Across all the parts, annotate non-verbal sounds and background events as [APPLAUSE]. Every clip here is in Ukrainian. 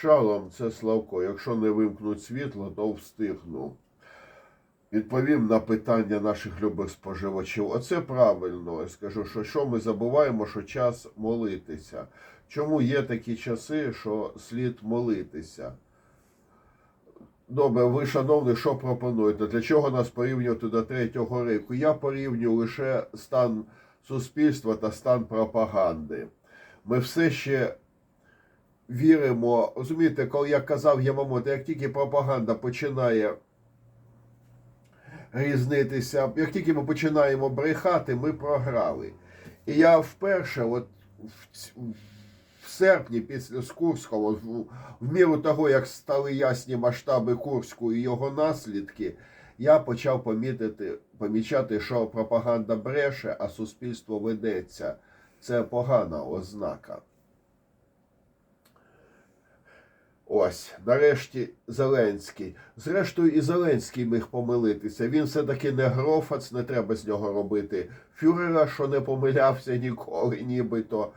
Шалом, це Славко. Якщо не вимкнуть світло, то встигну. Відповім на питання наших любих споживачів. Оце правильно. Я скажу, що що ми забуваємо, що час молитися. Чому є такі часи, що слід молитися? Добре, ви, шановні, що пропонуєте? Для чого нас порівнювати до третього року? Я порівнюю лише стан суспільства та стан пропаганди. Ми все ще віримо. Розумієте, коли я казав Ямамото, як тільки пропаганда починає різнитися, як тільки ми починаємо брехати, ми програли. І я вперше, от в, серпні, після з Курського, в, в міру того, як стали ясні масштаби Курську і його наслідки, я почав помітити, помічати, що пропаганда бреше, а суспільство ведеться. Це погана ознака. Ось, нарешті, Зеленський. Зрештою, і Зеленський міг помилитися. Він все-таки не грофац, не треба з нього робити фюрера, що не помилявся ніколи, нібито.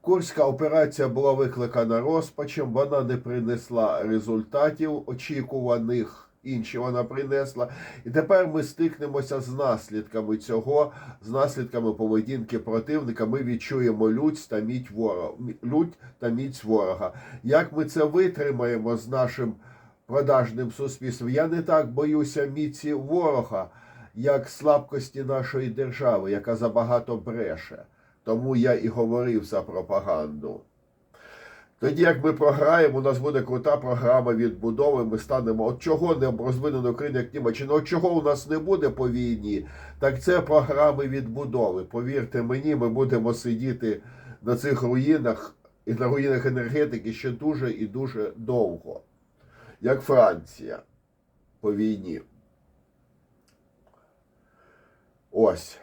Курська операція була викликана розпачем, вона не принесла результатів очікуваних. Інші вона принесла. І тепер ми стикнемося з наслідками цього, з наслідками поведінки противника. Ми відчуємо лють та міць ворога. Лють та міць ворога. Як ми це витримаємо з нашим продажним суспільством? Я не так боюся міці ворога, як слабкості нашої держави, яка забагато бреше. Тому я і говорив за пропаганду. Тоді, як ми програємо, у нас буде крута програма відбудови. Ми станемо от чого не розвинено країна, як Німеччина, от чого у нас не буде по війні, так це програми відбудови. Повірте мені, ми будемо сидіти на цих руїнах і на руїнах енергетики ще дуже і дуже довго, як Франція по війні. Ось.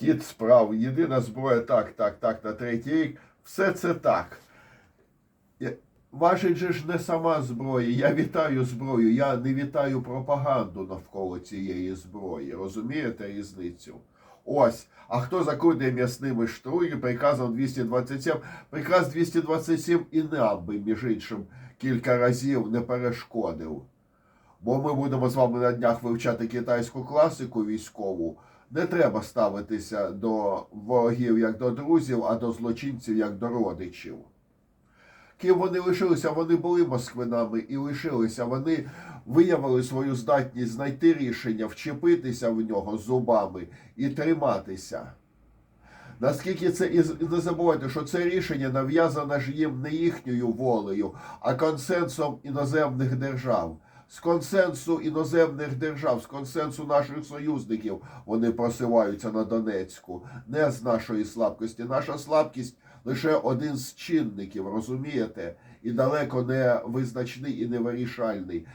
Хід справ, єдина зброя, так, так, так, на третій рік. Все це так. Важить же ж не сама зброя. Я вітаю зброю, я не вітаю пропаганду навколо цієї зброї. Розумієте різницю? Ось. А хто закуде м'ясними штруї приказом 227? Приказ 227 і нам би, між іншим, кілька разів не перешкодив. Бо ми будемо з вами на днях вивчати китайську класику військову. Не треба ставитися до ворогів як до друзів, а до злочинців як до родичів. Ким вони лишилися, вони були москвинами і лишилися. Вони виявили свою здатність знайти рішення, вчепитися в нього зубами і триматися. Наскільки це і не забувайте, що це рішення нав'язане ж їм не їхньою волею, а консенсусом іноземних держав. З консенсу іноземних держав, з консенсу наших союзників вони просиваються на Донецьку, не з нашої слабкості. Наша слабкість лише один з чинників, розумієте? І далеко не визначний і не вирішальний.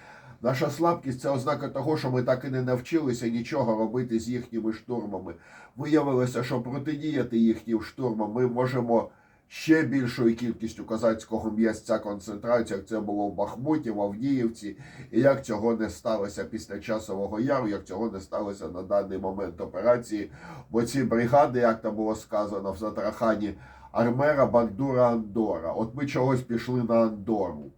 Наша слабкість це ознака того, що ми так і не навчилися нічого робити з їхніми штурмами. Виявилося, що протидіяти їхнім штурмам ми можемо ще більшою кількістю козацького м'ясця концентрації, як це було в Бахмуті, в Авдіївці, і як цього не сталося після часового яру, як цього не сталося на даний момент операції. Бо ці бригади, як там було сказано в Затрахані, Армера, Бандура, Андора. От ми чогось пішли на Андору.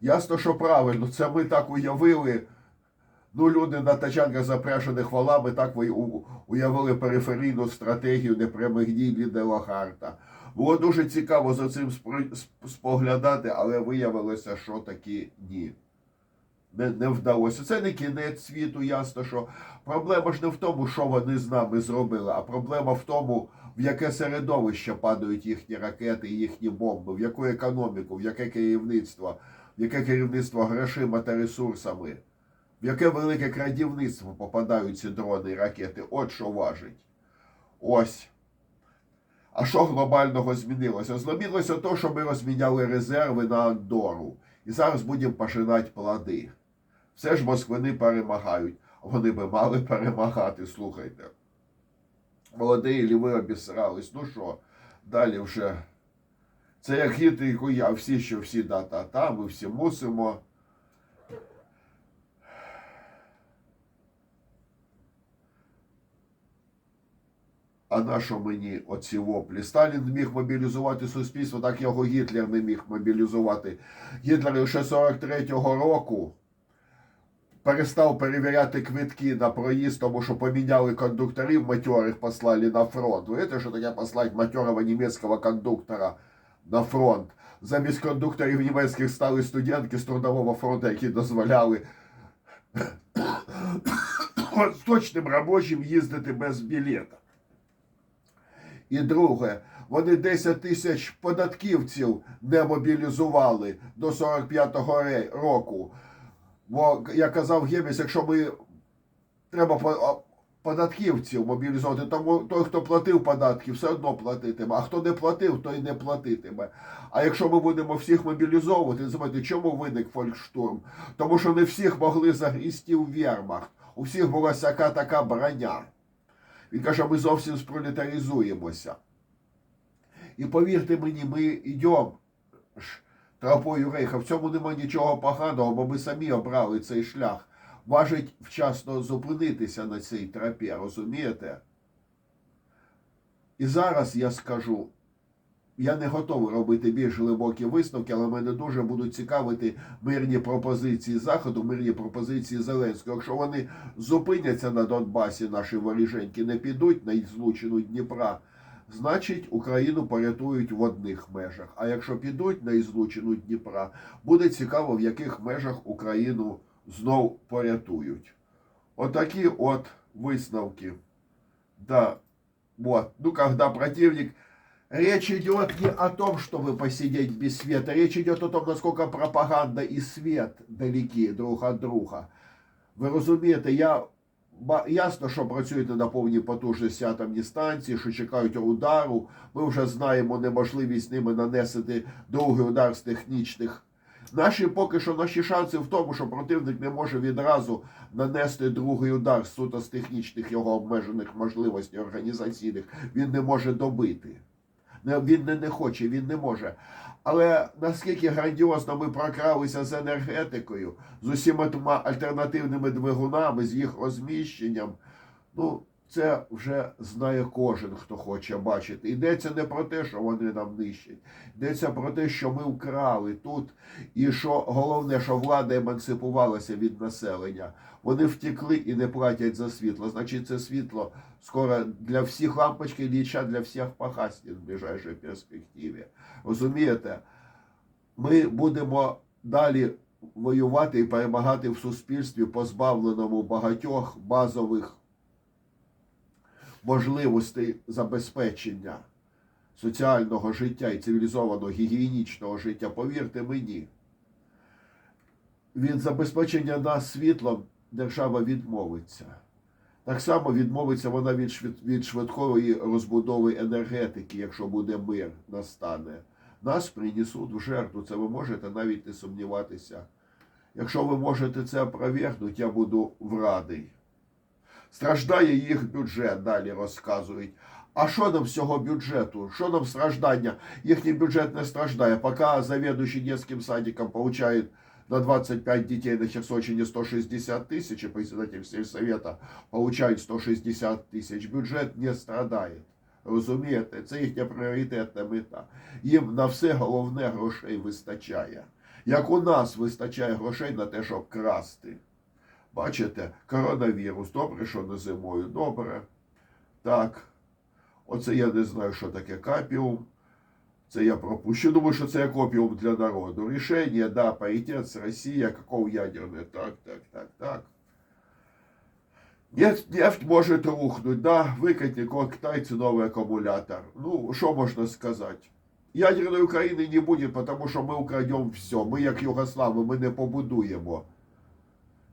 Ясно, що правильно, це ми так уявили. Ну, люди на тачанках запряжених валами так уявили периферійну стратегію непрямих дій від Делахарта. Було дуже цікаво за цим споглядати, але виявилося, що таки ні. Не, не вдалося. Це не кінець світу, ясно, що проблема ж не в тому, що вони з нами зробили, а проблема в тому, в яке середовище падають їхні ракети, їхні бомби, в яку економіку, в яке керівництво, в яке керівництво грошима та ресурсами, в яке велике крадівництво попадають ці дрони і ракети. От що важить. Ось. А що глобального змінилося? Змінилося те, що ми розміняли резерви на Андору. І зараз будемо пожинати плоди. Все ж москвини перемагають. Вони би мали перемагати, слухайте. Молодий ліви обісрались. Ну що, далі вже. Це як гіти хуя, всі, що всі да-та-та, ми всі мусимо. А на що мені оці воплі? Сталін міг мобілізувати суспільство, так його Гітлер не міг мобілізувати. Гітлер лише 43-го року перестав перевіряти квитки на проїзд, тому що поміняли кондукторів матьорих, послали на фронт. Ви знаєте, що таке послати матьорого німецького кондуктора на фронт? Замість кондукторів німецьких стали студентки з трудового фронту, які дозволяли [COUGHS] точним робочим їздити без білета. І друге, вони 10 тисяч податківців не мобілізували до 45-го року. Бо, як казав Гебіс, якщо ми треба податківців мобілізувати, тому той, хто платив податки, все одно платитиме. А хто не платив, той не платитиме. А якщо ми будемо всіх мобілізовувати, знаєте, чому виник фолькштурм? Тому що не всіх могли загрісти в вермахт. У всіх була всяка така броня. Він каже, ми зовсім спролетаризуємося. І повірте мені, ми йдемо тропою рейха. В цьому нема нічого поганого, бо ми самі обрали цей шлях. Важить вчасно зупинитися на цій тропі, розумієте? І зараз я скажу, я не готовий робити більш глибокі висновки, але мене дуже будуть цікавити мирні пропозиції Заходу, мирні пропозиції Зеленського. Якщо вони зупиняться на Донбасі, наші воріженьки, не підуть на злучину Дніпра, значить Україну порятують в одних межах. А якщо підуть на ізлучину Дніпра, буде цікаво, в яких межах Україну знов порятують. Отакі от висновки. Да. Вот. Ну, когда противник Речь идет не о том, чтобы посидеть без света. Речь идет о том, насколько пропаганда и свет далеки друг от друга. Ви розумієте, я ясно, що працюють на повній потужності атомні станції, що чекають удару. Ми вже знаємо неможливість ними нанести другий удар з технічних. Наші поки що наші шанси в тому, що противник не може відразу нанести другий удар суто з технічних його обмежених можливостей організаційних. Він не може добити. Він не, хоче, він не може. Але наскільки грандіозно ми прокралися з енергетикою, з усіма альтернативними двигунами, з їх розміщенням, ну, це вже знає кожен, хто хоче бачити. Йдеться не про те, що вони нам нищать. Йдеться про те, що ми вкрали тут, і що головне, що влада емансипувалася від населення. Вони втекли і не платять за світло. Значить, це світло скоро для всіх лампочки Ілліча для всіх погаснет в ближайшій перспективі. Розумієте? Ми будемо далі воювати і перемагати в суспільстві, позбавленому багатьох базових можливостей забезпечення соціального життя і цивілізованого гігієнічного життя. Повірте мені, від забезпечення нас світлом держава відмовиться. Так само відмовиться вона від, швид, від швидкої розбудови енергетики, якщо буде мир настане. Нас принесуть в жертву. Це ви можете навіть не сумніватися. Якщо ви можете це опровергнути, я буду в радий. Страждає їх бюджет, далі розказують. А що нам з цього бюджету? Що нам страждання? Їхній бюджет не страждає. Поки завідуючий детским садиком получает на 25 детей на Херсонщине 160 тысяч, и председатель сельсовета получает 160 тисяч, бюджет не страдає. Розумієте, це їхня пріоритетна мета. Їм на все головне грошей вистачає. Як у нас вистачає грошей на те, щоб красти. Бачите, коронавірус, добре, що не зимою, добре. Так. Оце я не знаю, що таке капіум. Це я пропущу. Думаю, що це як опіум для народу. Рішення, да, паритет з Росія, каков ядерний. Так, так, так, так. Нефть, нефть может рухнуть, да, выкатит как китайцы новый аккумулятор. Ну, что можно сказать? Ядерної України не буде, тому що ми украдемо все. Ми, як Югослави, ми не побудуємо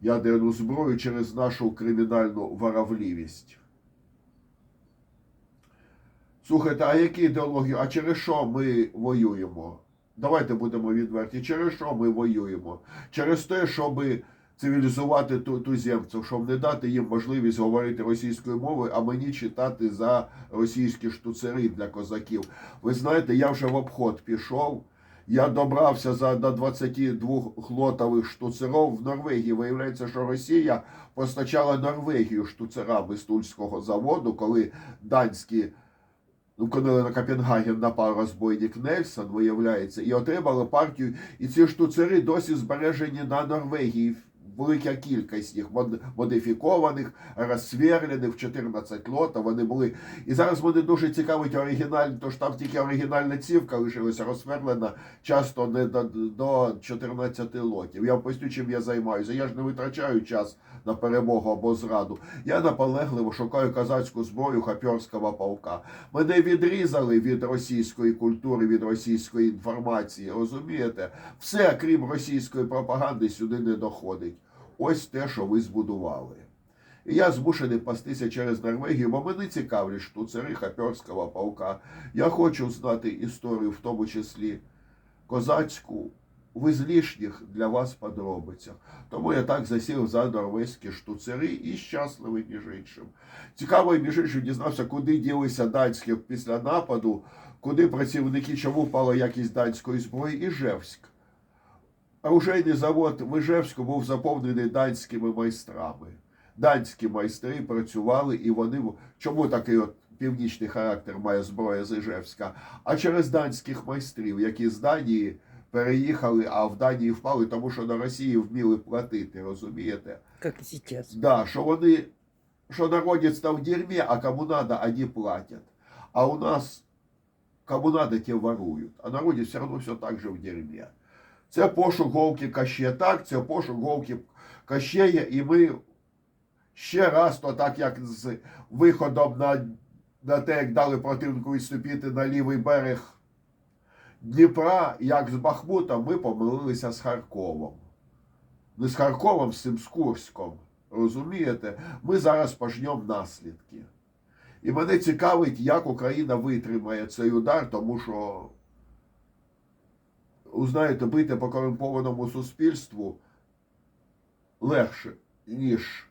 ядерну зброю через нашу кримінальну воровливість. Слухайте, а які ідеології? А через що ми воюємо? Давайте будемо відверті. Через що ми воюємо? Через те, щоб цивілізувати ту- туземців, щоб не дати їм можливість говорити російською мовою, а мені читати за російські штуцери для козаків. Ви знаєте, я вже в обход пішов. Я добрався за до 22 глотових штуцеров в Норвегії. Виявляється, що Росія постачала Норвегію штуцерами з Тульського заводу, коли данські коли на Копенгаген напав розбойник Нельсон, виявляється, і отримали партію. І ці штуцери досі збережені на Норвегії. Велика кількість їх мод- модифікованих, розсверлених в 14 лотів вони були. І зараз вони дуже цікавить оригінальні, тож там тільки оригінальна цівка лишилася розсверлена часто не до, до 14 лотів. Я поясню, чим я займаюся. Я ж не витрачаю час на перемогу або зраду. Я наполегливо шукаю казацьку зброю хапьорського полка. Мене відрізали від російської культури, від російської інформації. Розумієте? Все, крім російської пропаганди, сюди не доходить. Ось те, що ви збудували. І я змушений пастися через Норвегію, бо мене цікавлять штуцери хапьорського полка. Я хочу знати історію, в тому числі козацьку, в ізлішніх для вас подробицях. Тому я так засів за норвезькі штуцери і щасливий між іншим. Цікаво, між іншим дізнався, куди ділися данські після нападу, куди працівники, чому впала якість данської зброї, Іжевськ. Оружейний завод в Іжевську був заповнений данськими майстрами. Данські майстри працювали, і вони чому такий от північний характер має зброя з Іжевська? А через данських майстрів, які з Данії переїхали, а в Данії впали, тому що на Росії вміли платити, розумієте? Как и сейчас. Да, що вони, що народець там в дерьмі, а кому надо, они платят. А у нас кому надо, те ворують. А народець все одно все так же в дерьмі. Це пошук голки Кащея так, це пошук голки Кащея, і ми ще раз, то так як з виходом на, на те, як дали противнику відступити на лівий берег Дніпра, як з Бахмутом, ми помилилися з Харковом. Не з Харковом, з цим з Курськом. Розумієте? Ми зараз пожнемо наслідки. І мене цікавить, як Україна витримає цей удар, тому що, знаєте, бити по корумпованому суспільству легше, ніж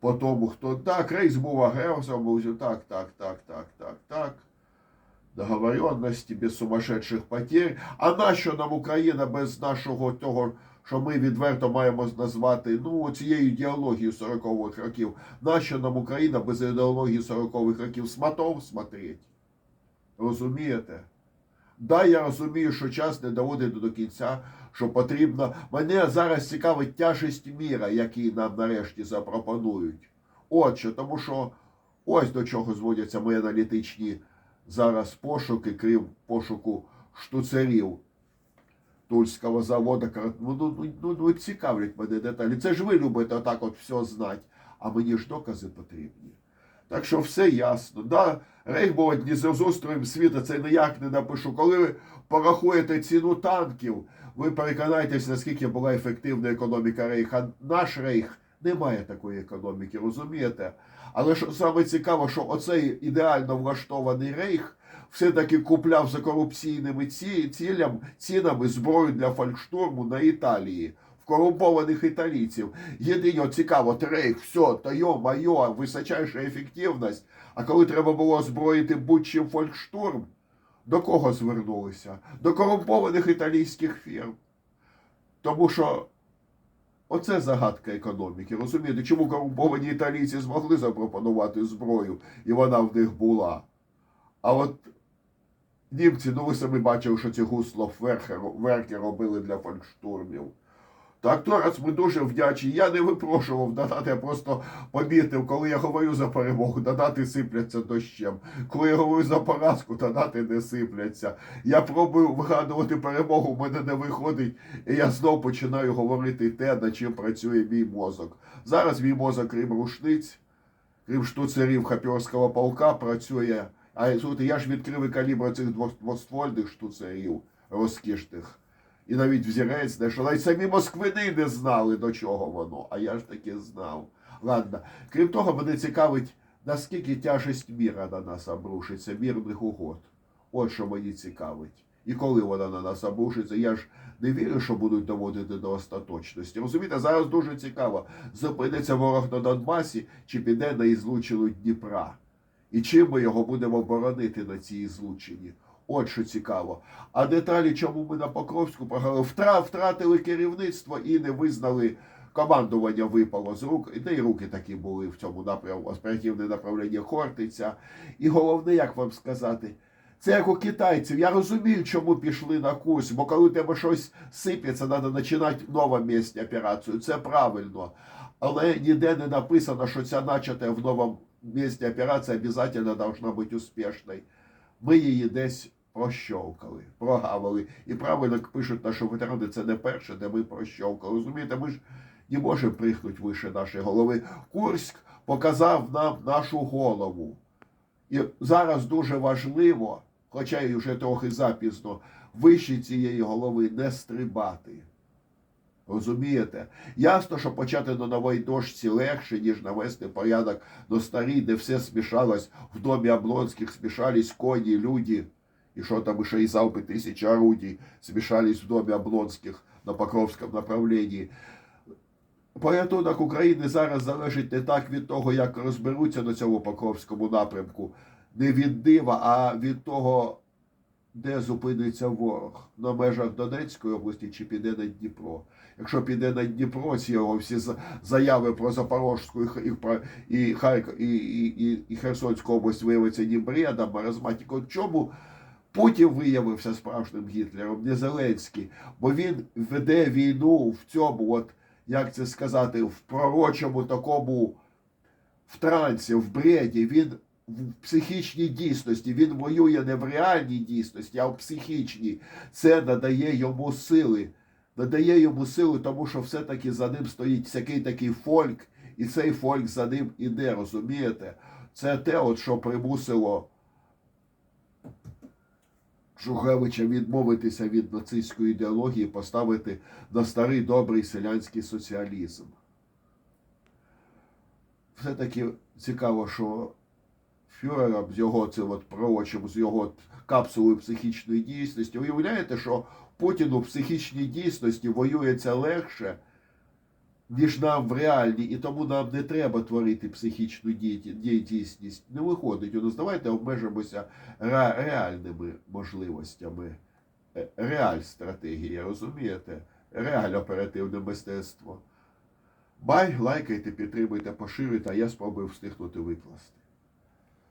по тому, хто так, Рейс був агресором, був так, так, так, так, так, так. Договоренності без сумасшедших потерь. А нащо нам Україна без нашого того, що ми відверто маємо назвати ну, цією ідеологією 40-х років? Нащо нам Україна без ідеології 40-х років сматов смотреть? Розумієте? Да, я розумію, що час не доводить до кінця, що потрібно. Мене зараз цікавить тяжесть міра, який нам нарешті запропонують. От що, тому що ось до чого зводяться мої аналітичні зараз пошуки, крім пошуку штуцерів Тульського заводу. Ну, ну, ну, ну, ну цікавлять мене деталі. Це ж ви любите отак от все знати, а мені ж докази потрібні. Так що все ясно. Да, Рейх був одні з устроєм світу, це ніяк не напишу. Коли ви порахуєте ціну танків, ви переконаєтесь, наскільки була ефективна економіка Рейха. Наш Рейх не має такої економіки, розумієте? Але що саме цікаво, що оцей ідеально влаштований рейх все-таки купляв за корупційними ці, цілями, цінами зброю для фальштурму на Італії. Корумпованих італійців. Єдине цікаво, рейх, все, то йо, майо, височайша ефективність. А коли треба було озброїти будь-чим фолькштурм, до кого звернулися? До корумпованих італійських фірм. Тому що Оце загадка економіки. Розумієте, чому корумповані італійці змогли запропонувати зброю, і вона в них була. А от німці, ну ви самі бачили, що ці гуслов верки робили для фолькштурмів. Так, то ми дуже вдячні. Я не випрошував додати, я просто помітив, коли я говорю за перемогу, додати сипляться дощем. Коли я говорю за поразку, додати не сипляться. Я пробую вигадувати перемогу, в мене не виходить, і я знов починаю говорити те, над чим працює мій мозок. Зараз мій мозок, крім рушниць, крім штуцерів хапьорського полка, працює. А слухайте, я ж відкрив і калібр цих двоствольних штуцерів розкішних. І навіть взірець знайшов. Навіть самі москвини не знали, до чого воно. А я ж таки знав. Ладно. Крім того, мене цікавить, наскільки тяжесть міра на нас обрушиться, мірних угод. От що мені цікавить. І коли вона на нас обрушиться, я ж не вірю, що будуть доводити до остаточності. Розумієте, зараз дуже цікаво, зупиниться ворог на Донбасі чи піде на ізлучину Дніпра. І чим ми його будемо боронити на цій злучині? От цікаво. А деталі, чому ми на Покровську втратили керівництво і не визнали. Командування випало з рук, де й руки такі були в цьому напрямку, оперативне направлення Хортиця. І головне, як вам сказати, це як у китайців. Я розумію, чому пішли на курс, бо коли у тебе щось сипеться, треба починати нове місце операцію. Це правильно. Але ніде не написано, що ця начата в новому місці операція обов'язково должна бути успішною. Ми її десь прощовкали, прогавили. І правильно пишуть наші ветерани, це не перше, де ми прощовкали. Розумієте, ми ж не можемо прихнути вище нашої голови. Курськ показав нам нашу голову. І зараз дуже важливо, хоча й вже трохи запізно, вище цієї голови не стрибати. Розумієте? Ясно, що почати на новій дошці легше, ніж навести порядок на старій, де все смішалось в домі Облонських, смішались коні, люди, і що там ще й залпи тисячі орудій смішались в домі Облонських на Покровському направленні. Порятунок України зараз залежить не так від того, як розберуться на цьому Покровському напрямку, не від дива, а від того, де зупиниться ворог на межах Донецької області чи піде на Дніпро. Якщо піде на Дніпро, ці його всі заяви про Запорожську і, і, про- і, і, і, і, Херсонську область виявиться ні бредом, маразматиком. Чому Путін виявився справжнім Гітлером, не Зеленський, бо він веде війну в цьому, от, як це сказати, в пророчому такому в трансі, в бреді, він в психічній дійсності, він воює не в реальній дійсності, а в психічній. Це надає йому сили. Надає йому сили, тому що все-таки за ним стоїть всякий такий фольк, і цей фольк за ним іде, розумієте? Це те, от, що примусило Шухевича відмовитися від нацистської ідеології, поставити на старий добрий селянський соціалізм. Все-таки цікаво, що фюрером з його цим от пророчим, з його капсулою психічної дійсності, уявляєте, що Путіну в психічній дійсності воюється легше, ніж нам в реальній, і тому нам не треба творити психічну дій- дій- дійсність. Не виходить у нас. Давайте обмежимося реальними можливостями. Е, Реаль стратегія, розумієте? Реаль оперативне мистецтво. Бай, лайкайте, підтримуйте, поширюйте, а я спробую встигнути викласти.